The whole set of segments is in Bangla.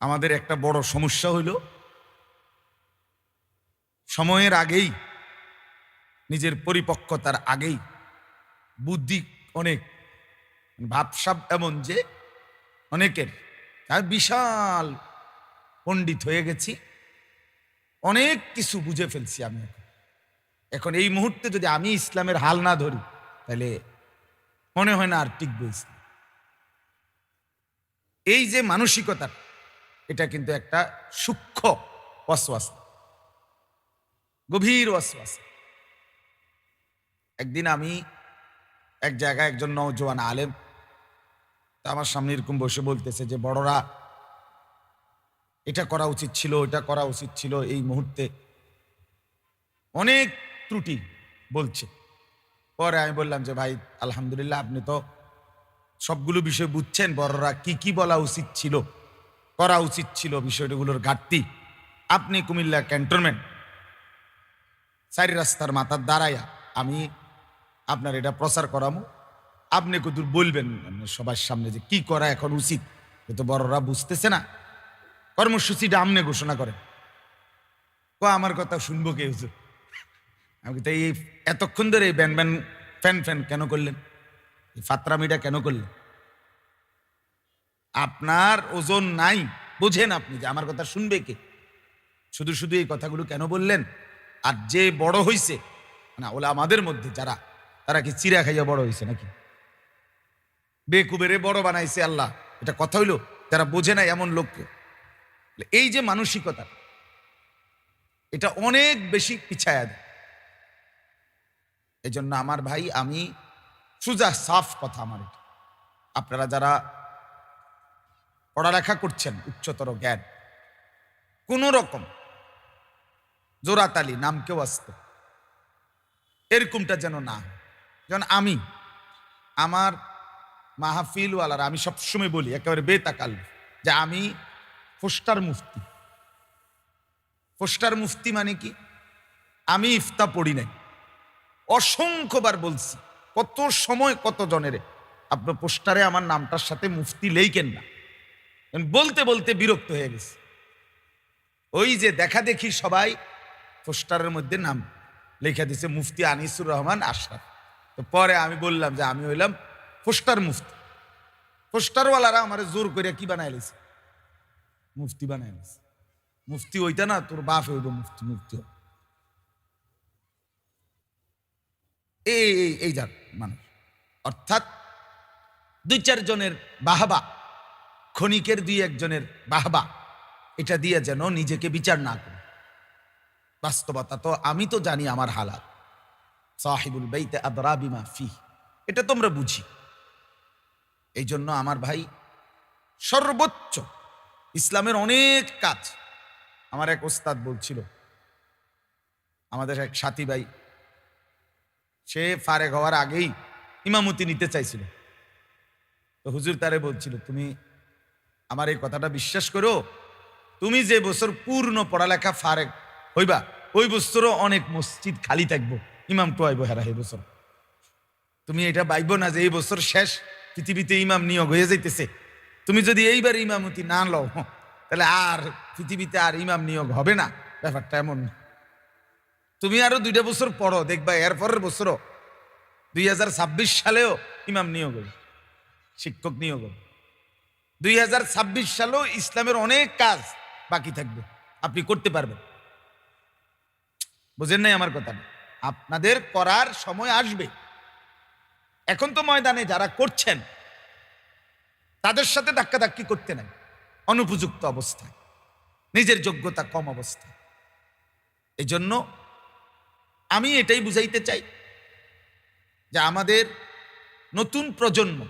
আমাদের একটা বড় সমস্যা হইল, সময়ের আগেই, নিজের পরিপক্কতার আগেই বুদ্ধি অনেক, ভাবসাব এমন যে অনেকের আমি বিশাল পণ্ডিত হয়ে গেছি, অনেক কিছু বুঝে ফেলছি আমি এখন। এখন এই মুহূর্তে যদি আমি ইসলামের হাল না ধরি, তাহলে মনে হয় না আর টিকবে ইসলাম। এই যে মানসিকতা এটা কিন্তু একটা সূক্ষ্ম ওয়াসওয়াস, গভীর ওয়াসওয়াস। একদিন আমি এক জায়গায় একজন নওজোয়ান আলেম, তা আমার সামনে এরকম বসে বলতেছে যে, বড়রা, এটা করা উচিত ছিল এটা করা উচিত ছিল, এই মুহূর্তে অনেক ত্রুটি বলছে। পরে আমি বললাম যে, ভাই, আলহামদুলিল্লাহ, আপনি তো সবগুলো বিষয় বুঝছেন, বড়রা কি কি বলা উচিত ছিল? করা উচিত ছিল বিষয়গুলোর ঘাটতি। আপনি কুমিল্লা ক্যান্টনমেন্ট, চারি রাস্তার মাথার দাঁড়াইয়া আমি আপনার এটা প্রচার করামো। আপনি কত বলবেন সবার সামনে যে কি করা এখন উচিত, এ তো বড়রা বুঝতেছে না। কর্মসূচিটা আমনে ঘোষণা করেন। ক, আমার কথা শুনব কে হুজুর? আমি তাই এতক্ষণ ধরে এই ব্যান ব্যান ফ্যান ফ্যান কেন করলেন? এই ফাতরামিটা কেন করলেন? আপনার ওজন নাই। বুঝেন আপনি যে আমার কথা শুনবে কে? শুধু শুধু এই কথাগুলো কেন বললেন? আর যে বড় হইছে না ওলা আমাদের মধ্যে যারা, তারা কি চিরা খাইয়া বড় হয়েছে নাকি? বেকুবেরে বড় বানাইছে আল্লাহ। এটা কথা হইল, যারা বোঝে না এমন লোককে। এই যে মানসিকতা, এটা অনেক বেশি পিছায়া দেয়। জন্য আমার ভাই, আমি সুজা, সাফ কথা আমার এটা। আপনারা যারা পড়ালেখা করছেন উচ্চতর জ্ঞান। কোন রকম জোরাতালি নাম কেউ আসতো। এরকমটা যেন না যেন আমি, আমার মাহফিলওয়ালারা, আমি সবসময় বলি, একেবারে বেতাকাল যে আমি ফোস্টার মুফতি। ফোস্টার মুফতি মানে কি? আমি ইফতা পড়ি নাই। অসংখ্যবার বলছি, কত সময় কত জনের আপনার পোস্টারে আমার নামটার সাথে মুফতি লেইকেন না। বলতে বলতে বিরক্ত হয়ে গেছে। ওই যে দেখা দেখি সবাই পোস্টারের মধ্যে নাম লেখা দিছে, মুফতি আনিসুর রহমান আশরাফ। তো পরে আমি বললাম যে আমি হইলাম পোস্টার মুফতি। পোস্টারওয়ালারা আমার জোর করে কি বানাই লেছে মুফতি বানাই লেছে মুফতি ওইটা না, তোর বাপ হইব মুফতি মুফতি এই এই যার মানুষ। অর্থাৎ দুই চারজনের বাহবা ক্ষণিকের দুই একজনের বাহবা। এটা দিয়ে যেন নিজেকে বিচার না করে। বাস্তবতা তো আমি তো জানি আমার হালাত সাহিবুল বেইতে আদরাবিমা ফি এটা তোমরা বুঝি। এই জন্য আমার ভাই সর্বোচ্চ ইসলামের অনেক কাজ আমার এক ওস্তাদ বলছিল। আমাদের এক সাথী ভাই, সে ফারেক হওয়ার আগেই ইমামতি নিতে চাইছিল। তো হুজুর তারে বলছিল, তুমি আমার এই কথাটা বিশ্বাস করো, তুমি যে বছর পূর্ণ পড়ালেখা ফারেক হইবা, ওই বছরও অনেক মসজিদ খালি থাকব। ইমাম তো আইব হেরা, এই বছর। তুমি এটা বাইব না যে এই বছর শেষ, পৃথিবীতে ইমাম নিয়োগ হয়ে যাইতেছে। তুমি যদি এইবার ইমামতি না লও তাহলে আর পৃথিবীতে আর ইমাম নিয়োগ হবে না। ব্যাপারটা এমন। তুমি আরও দুইটা বছর পড়ো, দেখবা এর পরের বছরও দুই হাজার ছাব্বিশ সালেও ইমাম নিয়োগ হবে, শিক্ষক নিয়োগ হবে। দুই হাজার ছাব্বিশ সালেও ইসলামের অনেক কাজ বাকি থাকবে। আপনি করতে পারবেন। বুঝেন নাই আমার কথা আপনাদের করার সময় আসবে। এখন তো ময়দানে যারা করছেন, তাদের সাথে ধাক্কাধাক্কি করতে নাই। অনুপযুক্ত অবস্থায়। নিজের যোগ্যতা কম অবস্থায়। এই জন্য আমি এটাই বুঝাইতে চাই যে আমাদের নতুন প্রজন্ম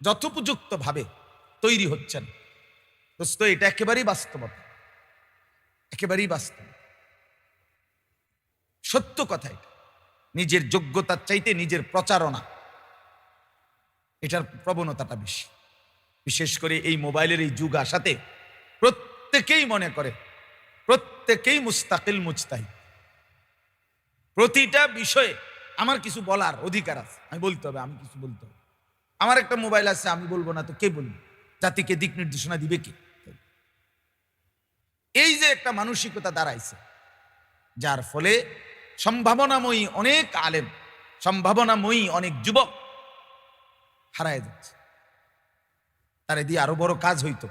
যথোপযুক্তভাবে তৈরি হচ্ছেন। দোস্ত, এটা একেবারেই বাস্তবতা। একেবারেই বাস্তব। সত্য কথা এটা। নিজের যোগ্যতার চাইতে নিজের প্রচারণা। এটার প্রবণতাটা বেশি। বিশেষ করে এই মোবাইলের এই যুগ আসাতে প্রত্যেকেই মনে করে, প্রত্যেকেই মুস্তাকিল মুস্তাহি প্রতিটা বিষয়ে আমার কিছু বলার অধিকার আছে। আমি বলতে হবে, আমি কিছু বলতে হবে। আমার একটা মোবাইল আছে, আমি বলব না তো কে বলব? জাতিকে দিক নির্দেশনা দিবে কি? এই যে একটা মানসিকতা দাঁড়াইছে, যার ফলে সম্ভাবনাময়ী অনেক আলেম, সম্ভাবনাময়ী অনেক যুবক হারায় যাচ্ছে। তারে দিয়ে আরও বড় কাজ হইতো,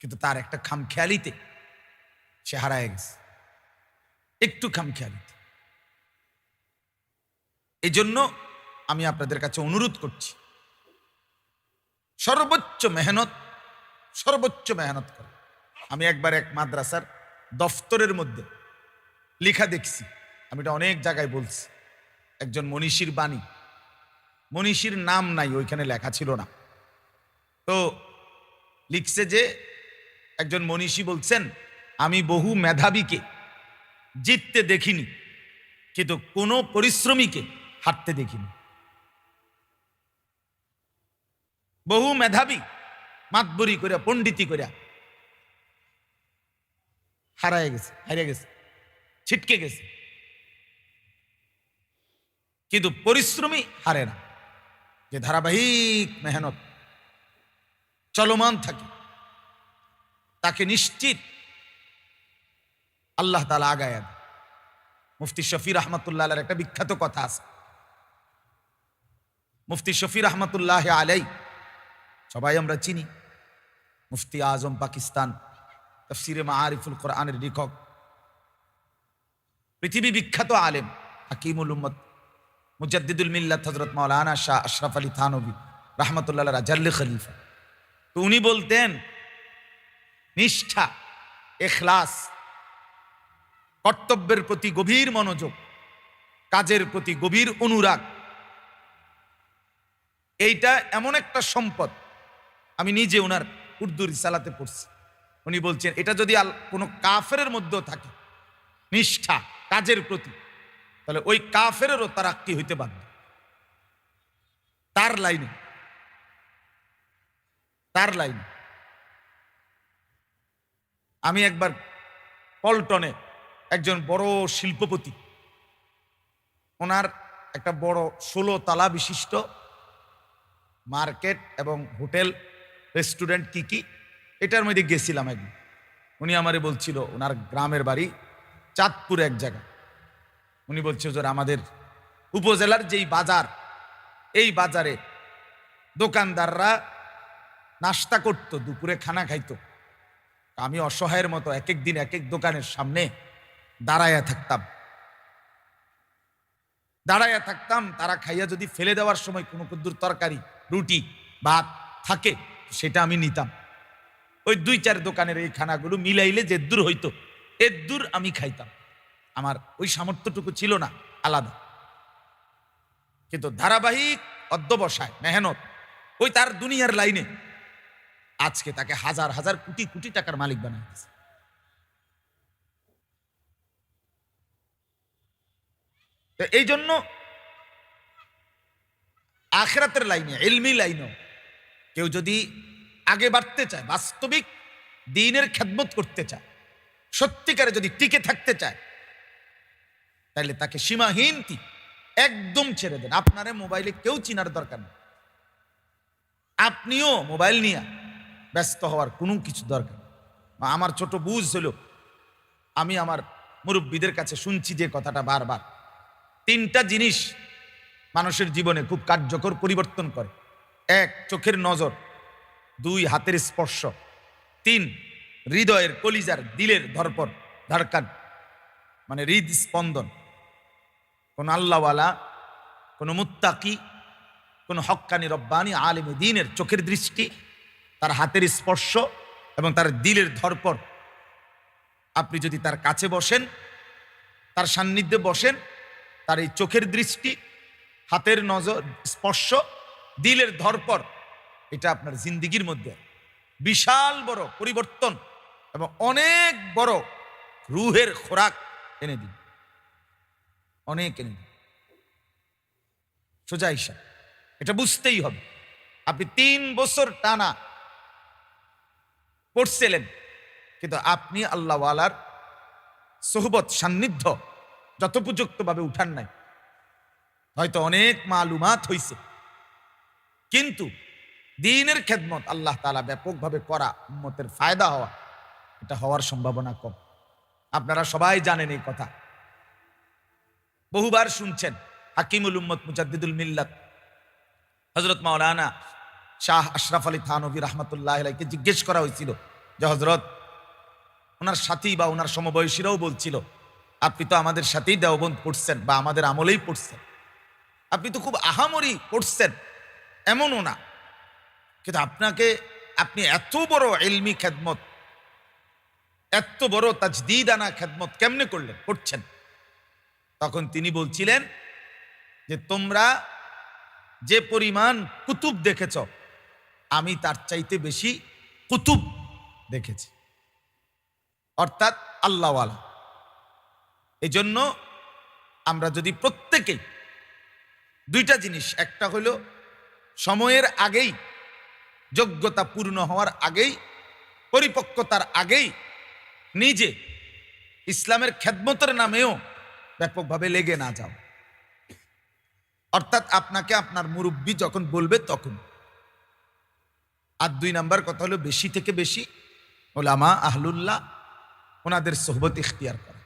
কিন্তু তার একটা খামখেয়ালিতে সে হারায় গেছে। একটু খামখেয়ালিতে। এই জন্য আমি আপনাদের কাছে অনুরোধ করছি সর্বোচ্চ মেহনত সর্বোচ্চ মেহনত করে। আমি একবার এক মাদ্রাসার দফতরের মধ্যে লেখা দেখছি, আমি এটা অনেক জায়গায় বলছি। একজন মনীষীর বাণী। মনীষীর নাম নাই, ওইখানে লেখা ছিল না। তো লিখছে যে, একজন মনীষী বলছেন, আমি বহু মেধাবীকে জিততে দেখিনি, কিন্তু কোনো পরিশ্রমীকে হাঁটতে দেখিনি। বহু মেধাবী, মাতবরি করিয়া পণ্ডিতি করিয়া হারায় গেছে, হারিয়ে গেছে, ছিটকে গেছে। কিন্তু পরিশ্রমী হারে না, যে ধারাবাহিক মেহনত, চলমান থাকে, তাকে নিশ্চিত আল্লাহ তালা আগায় মুফতি শফি রহমতুল্লাহ একটা বিখ্যাত কথা আছে। মুফতি শফি রহমতুল্লাহ আলাই সবাই আমরা চিনি। মুফতি আজম পাকিস্তান, তফসিরে মা আরিফুল কোরআনের লেখক। পৃথিবী বিখ্যাত আলেম, হাকিমুল উম্মদ মুজাদ্দিদুল মিল্লাত হজরত মৌলানা শাহ আশরাফ আলী থানবী রহমতুল্লাহ রাজাল্লি খলিফা। তো উনি বলতেন, নিষ্ঠা, এখলাস, কর্তব্যের প্রতি গভীর মনোযোগ, কাজের প্রতি গভীর অনুরাগ, এইটা এমন একটা সম্পদ আমি নিজে ওনার উর্দু রিসালাতে পড়ছি। উনি বলছেন, এটা যদি কোনো কাফের মধ্যেও থাকে, নিষ্ঠা, কাজের প্রতি, তাহলে ওই কাফেরও তারাক্কি হইতে পারবে তার লাইনে তার লাইনে, আমি একবার পল্টনে একজন বড় শিল্পপতি, ওনার একটা বড় ষোলো তালা বিশিষ্ট মার্কেট এবং হোটেল রেস্টুরেন্ট কি কি? এটার মধ্যে গেছিলাম একদিন। উনি আমারে বলছিল, ওনার গ্রামের বাড়ি চাঁদপুর এক জায়গা। উনি বলছে যে আমাদের উপজেলার যেই বাজার, এই বাজারে দোকানদাররা নাস্তা করতো, দুপুরে খানা খাইতো। আমি অসহায়ের মতো এক এক দিন এক এক দোকানের সামনে দাঁড়াইয়া থাকতাম। দাঁড়াইয়া থাকতাম, তারা খাইয়া যদি ফেলে দেওয়ার সময় কোনো কুদ্দুর তরকারি, রুটি, ভাত থাকে সেটা আমি নিতাম। ওই দুই চার দোকানের এই খানাগুলো মিলাইলে যে দূর হইতো এর দূর আমি খাইতাম। আমার ওই সামর্থ্যটুকু ছিল না, আলাদা। কিন্তু ধারাবাহিক অধ্যবসায়, মেহনত, ওই তার দুনিয়ার লাইনে আজকে তাকে হাজার হাজার কোটি কোটি টাকার মালিক বানায় দিয়েছে। এই জন্য আখরাতের লাইনে এলমি লাইনও কেউ যদি আগে বাড়তে চায়, বাস্তবিক দিনের খেদমত করতে চায়, সত্যিকারে যদি টিকে থাকতে চায় তাহলে তাকে সীমাহীনতি একদম ছেড়ে দেন। আপনারে মোবাইলে কেউ চিনার দরকার নেই। আপনিও মোবাইল নিয়ে ব্যস্ত হওয়ার কোনো কিছু দরকার নেই। আমার ছোট বুঝ হলো আমি আমার মুরব্বীদের কাছে শুনছি যে কথাটা বারবার। তিনটা জিনিস মানুষের জীবনে খুব কার্যকর পরিবর্তন করে। এক, চোখের নজর। দুই, হাতের স্পর্শ। তিন, হৃদয়ের কলিজার দিলের ধরপর, ধারকান। মানে হৃদ স্পন্দন কোন আল্লাহওয়ালা, কোন মুত্তাকি, কোন হক্কানি রব্বানি আলেমে দিনের চোখের দৃষ্টি, তার হাতের স্পর্শ এবং তার দিলের ধরপর। আপনি যদি তার কাছে বসেন, তার সান্নিধ্যে বসেন, তার এই চোখের দৃষ্টি, হাতের নজর, স্পর্শ দিলের ধরপর, এটা আপনার জিন্দিগির মধ্যে বিশাল বড় পরিবর্তন এবং অনেক বড় রুহের খোরাক এনে দিন অনেক এনে দিন সোজা হিসাব, এটা বুঝতেই হবে। আপনি তিন বছর টানা পড়ছিলেন, কিন্তু আপনি আল্লাহওয়ালার সোহবত সান্নিধ্য যথোপযুক্তভাবে উঠান নাই। হয়তো অনেক মালুমাত হইছে। কিন্তু দিনের খেদমত আল্লাহ তালা ব্যাপকভাবে করা উম্মতের ফায়দা হওয়া, এটা হওয়ার সম্ভাবনা কম। আপনারা সবাই জানেন এই কথা। বহুবার শুনছেন হাকিমুল উম্মত মুজাদ্দিদুল মিল্লাত হজরত মাওলানা শাহ আশরাফ আলী থানবী রহমতুল্লাহ আলাইকে জিজ্ঞেস করা হয়েছিল যে হজরত ওনার সাথী বা ওনার সমবয়সীরাও বলছিল, আপনি তো আমাদের সাথেই দেওবন্দ পড়ছেন বা আমাদের আমলেই পড়ছেন। আপনি তো খুব আহামরি পড়ছেন। এমনও না। কিন্তু আপনাকে, আপনি এত বড় এলমি খেদমত, এত বড় তাজদিদ আনা খেদমত কেমনে করলেন, করছেন? তখন তিনি বলছিলেন যে, তোমরা যে পরিমাণ কুতুব দেখেছ, আমি তার চাইতে বেশি কুতুব দেখেছি। অর্থাৎ আল্লাহওয়ালা। এই জন্য আমরা যদি প্রত্যেকেই দুইটা জিনিস, একটা হলো সময়ের আগেই যোগ্যতা পূর্ণ হওয়ার আগেই, পরিপক্কতার আগেই নিজে ইসলামের খেদমতের নামেও ব্যাপকভাবে লেগে না যাও। অর্থাৎ আপনাকে আপনার মুরব্বী যখন বলবে তখন। আর দুই নাম্বার কথা হলো, বেশি থেকে বেশি ওলামা আহলুল্লাহ ওনাদের সোহবত ইখতিয়ার করে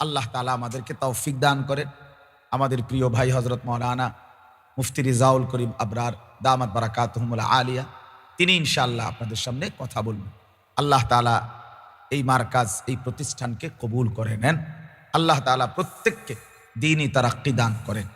আল্লাহ তালা আমাদেরকে তৌফিক দান করেন। আমাদের প্রিয় ভাই হজরত মৌলানা মুফতি রিজাউল করিম আবরার দামাত বারাকাত আলিয়া, তিনি ইনশাআল্লাহ আপনাদের সামনে কথা বলবেন। আল্লাহ তালা এই মার্কাজ, এই প্রতিষ্ঠানকে কবুল করে নেন। আল্লাহ তালা প্রত্যেককে দিনই তারাক্কি দান করেন।